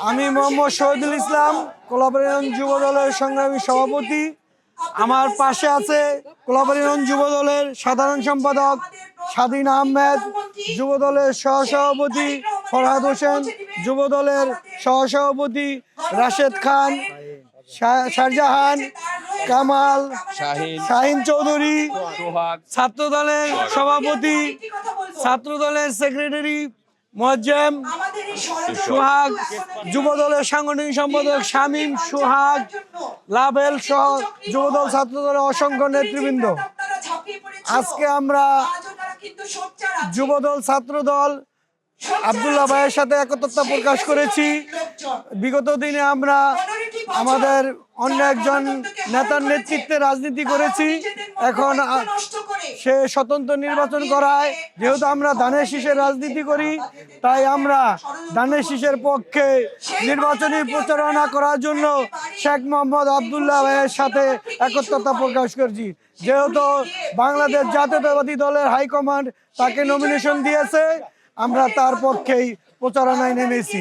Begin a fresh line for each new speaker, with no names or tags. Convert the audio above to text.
আমি মোহাম্মদ শহীদুল ইসলাম কোলাপারিয়ন যুব দলের সংগ্রামী সভাপতি। আমার পাশে আছে কোলাপারিয়ন যুব দলের সাধারণ সম্পাদক স্বাধীন আহমেদ যুব দলের সহসভাপতি ফরহাদ হোসেন যুব দলের সহসভাপতি রাশেদ খান শাহজাহান কামাল
শাহিন
চৌধুরী ছাত্র দলের সভাপতি ছাত্র দলের সেক্রেটারি মোয়াজ্জেম সোহাগ যুবদলের সাংগঠনিক সম্পাদক শামীম সোহাগ লাভেল সহ যুবদল ছাত্রদলের অসংখ্য নেতৃবৃন্দ। আজকে আমরা যুবদল ছাত্র দল আবদুল্লাহ ভাইয়ের সাথে একত্রতা প্রকাশ করেছি। বিগত দিনে আমরা আমাদের অন্য একজন নেতার নেতৃত্বে রাজনীতি করেছি। এখন সে স্বতন্ত্র নির্বাচন করায়। যেহেতু আমরা ধানের শীষের রাজনীতি করি তাই আমরা ধানের শীষের পক্ষে নির্বাচনী প্রচারণা করার জন্য শেখ মোহাম্মদ আবদুল্লাহ ভাইয়ের সাথে একত্রতা প্রকাশ করছি। যেহেতু বাংলাদেশ জাতীয়তাবাদী দলের হাইকমান্ড তাকে নমিনেশন দিয়েছে। আমরা তার পক্ষেই প্রচারণায় নেমেছি।